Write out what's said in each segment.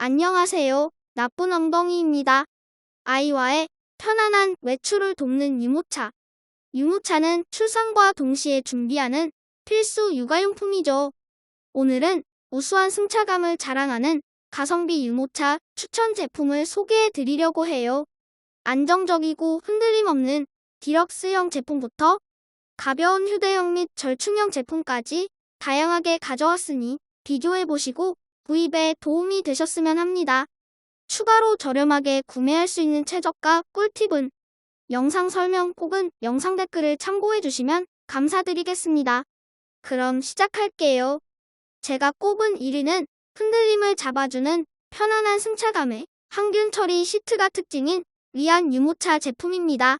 안녕하세요. 나쁜 엉덩이입니다. 아이와의 편안한 외출을 돕는 유모차. 유모차는 출산과 동시에 준비하는 필수 육아용품이죠. 오늘은 우수한 승차감을 자랑하는 가성비 유모차 추천 제품을 소개해 드리려고 해요. 안정적이고 흔들림 없는 디럭스형 제품부터 가벼운 휴대용 및 절충형 제품까지 다양하게 가져왔으니 비교해 보시고 구입에 도움이 되셨으면 합니다. 추가로 저렴하게 구매할 수 있는 최저가 꿀팁은 영상 설명 혹은 영상 댓글을 참고해 주시면 감사드리겠습니다. 그럼 시작할게요. 제가 꼽은 1위는 흔들림을 잡아주는 편안한 승차감의 항균 처리 시트가 특징인 위안 유모차 제품입니다.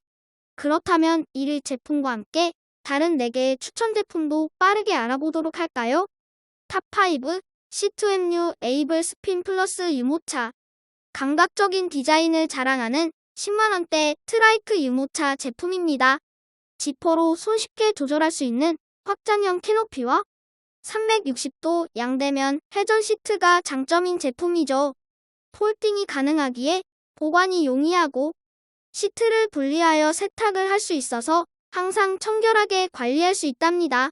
그렇다면 1위 제품과 함께 다른 4개의 추천 제품도 빠르게 알아보도록 할까요? 탑5 C2MU 에이블 스핀 플러스 유모차 감각적인 디자인을 자랑하는 10만원대 트라이크 유모차 제품입니다. 지퍼로 손쉽게 조절할 수 있는 확장형 캐노피와 360도 양대면 회전 시트가 장점인 제품이죠. 폴딩이 가능하기에 보관이 용이하고 시트를 분리하여 세탁을 할 수 있어서 항상 청결하게 관리할 수 있답니다.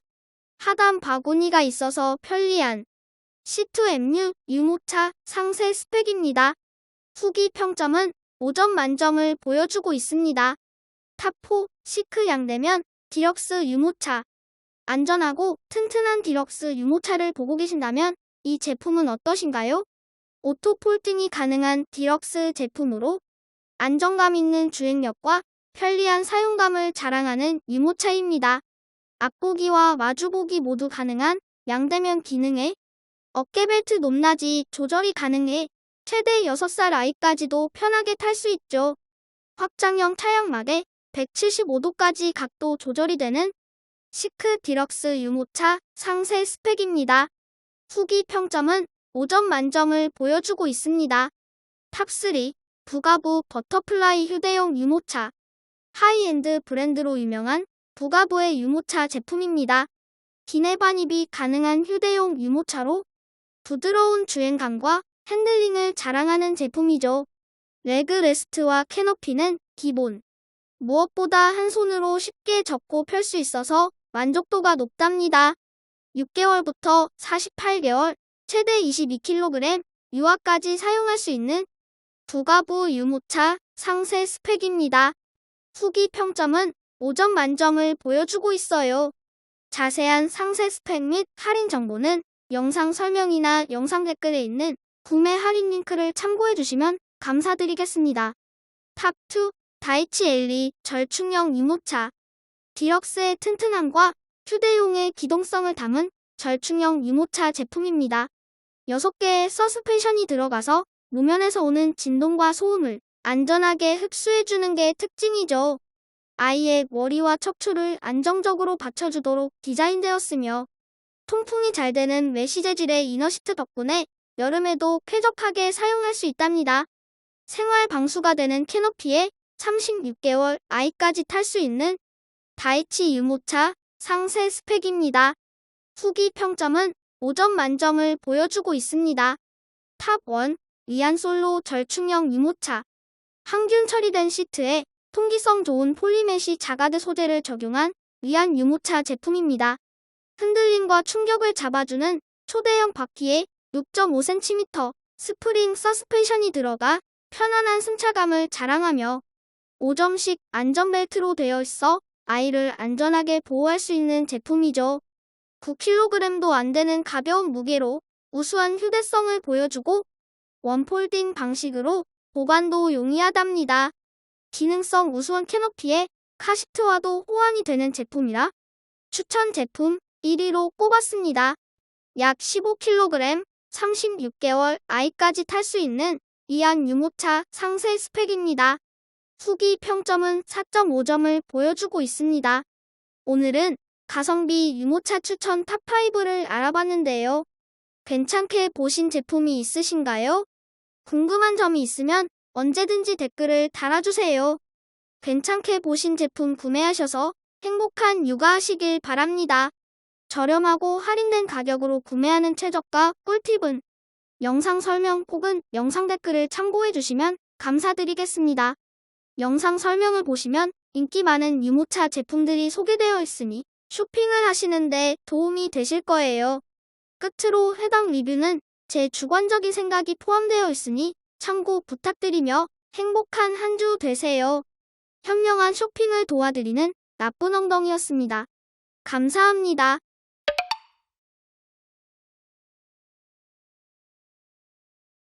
하단 바구니가 있어서 편리한 C2MU 유모차 상세 스펙입니다. 후기 평점은 5점 만점을 보여주고 있습니다. 탑4 시크 양대면 디럭스 유모차 안전하고 튼튼한 디럭스 유모차를 보고 계신다면 이 제품은 어떠신가요? 오토 폴딩이 가능한 디럭스 제품으로 안정감 있는 주행력과 편리한 사용감을 자랑하는 유모차입니다. 앞보기와 마주보기 모두 가능한 양대면 기능에 어깨벨트 높낮이 조절이 가능해 최대 6살 아이까지도 편하게 탈 수 있죠. 확장형 차량막에 175도까지 각도 조절이 되는 시크 디럭스 유모차 상세 스펙입니다. 후기 평점은 5점 만점을 보여주고 있습니다. 탑3 부가부 버터플라이 휴대용 유모차 하이엔드 브랜드로 유명한 부가부의 유모차 제품입니다. 기내 반입이 가능한 휴대용 유모차로 부드러운 주행감과 핸들링을 자랑하는 제품이죠. 레그 레스트와 캐노피는 기본. 무엇보다 한 손으로 쉽게 접고 펼 수 있어서 만족도가 높답니다. 6개월부터 48개월, 최대 22kg 유아까지 사용할 수 있는 부가부 유모차 상세 스펙입니다. 후기 평점은 5점 만점을 보여주고 있어요. 자세한 상세 스펙 및 할인 정보는 영상 설명이나 영상 댓글에 있는 구매 할인 링크를 참고해 주시면 감사드리겠습니다. 탑2 다이치 엘리 절충형 유모차 디럭스의 튼튼함과 휴대용의 기동성을 담은 절충형 유모차 제품입니다. 6개의 서스펜션이 들어가서路면에서 오는 진동과 소음을 안전하게 흡수해주는 게 특징이죠. 아이의 머리와 척추를 안정적으로 받쳐주도록 디자인되었으며 통풍이 잘 되는 메시 재질의 이너시트 덕분에 여름에도 쾌적하게 사용할 수 있답니다. 생활 방수가 되는 캐노피에 36개월 아이까지 탈 수 있는 다이치 유모차 상세 스펙입니다. 후기 평점은 5점 만점을 보여주고 있습니다. 탑1 위안솔로 절충형 유모차 항균 처리된 시트에 통기성 좋은 폴리메시 자가드 소재를 적용한 위안 유모차 제품입니다. 흔들림과 충격을 잡아주는 초대형 바퀴에 6.5cm 스프링 서스펜션이 들어가 편안한 승차감을 자랑하며 5점식 안전벨트로 되어 있어 아이를 안전하게 보호할 수 있는 제품이죠. 9kg도 안 되는 가벼운 무게로 우수한 휴대성을 보여주고 원폴딩 방식으로 보관도 용이하답니다. 기능성 우수한 캐노피에 카시트와도 호환이 되는 제품이라 추천 제품 1위로 꼽았습니다. 약 15kg, 36개월 아이까지 탈 수 있는 이안 유모차 상세 스펙입니다. 후기 평점은 4.5점을 보여주고 있습니다. 오늘은 가성비 유모차 추천 탑5를 알아봤는데요. 괜찮게 보신 제품이 있으신가요? 궁금한 점이 있으면 언제든지 댓글을 달아주세요. 괜찮게 보신 제품 구매하셔서 행복한 육아하시길 바랍니다. 저렴하고 할인된 가격으로 구매하는 최저가 꿀팁은 영상 설명 혹은 영상 댓글을 참고해 주시면 감사드리겠습니다. 영상 설명을 보시면 인기 많은 유모차 제품들이 소개되어 있으니 쇼핑을 하시는데 도움이 되실 거예요. 끝으로 해당 리뷰는 제 주관적인 생각이 포함되어 있으니 참고 부탁드리며 행복한 한 주 되세요. 현명한 쇼핑을 도와드리는 나쁜 엉덩이였습니다. 감사합니다.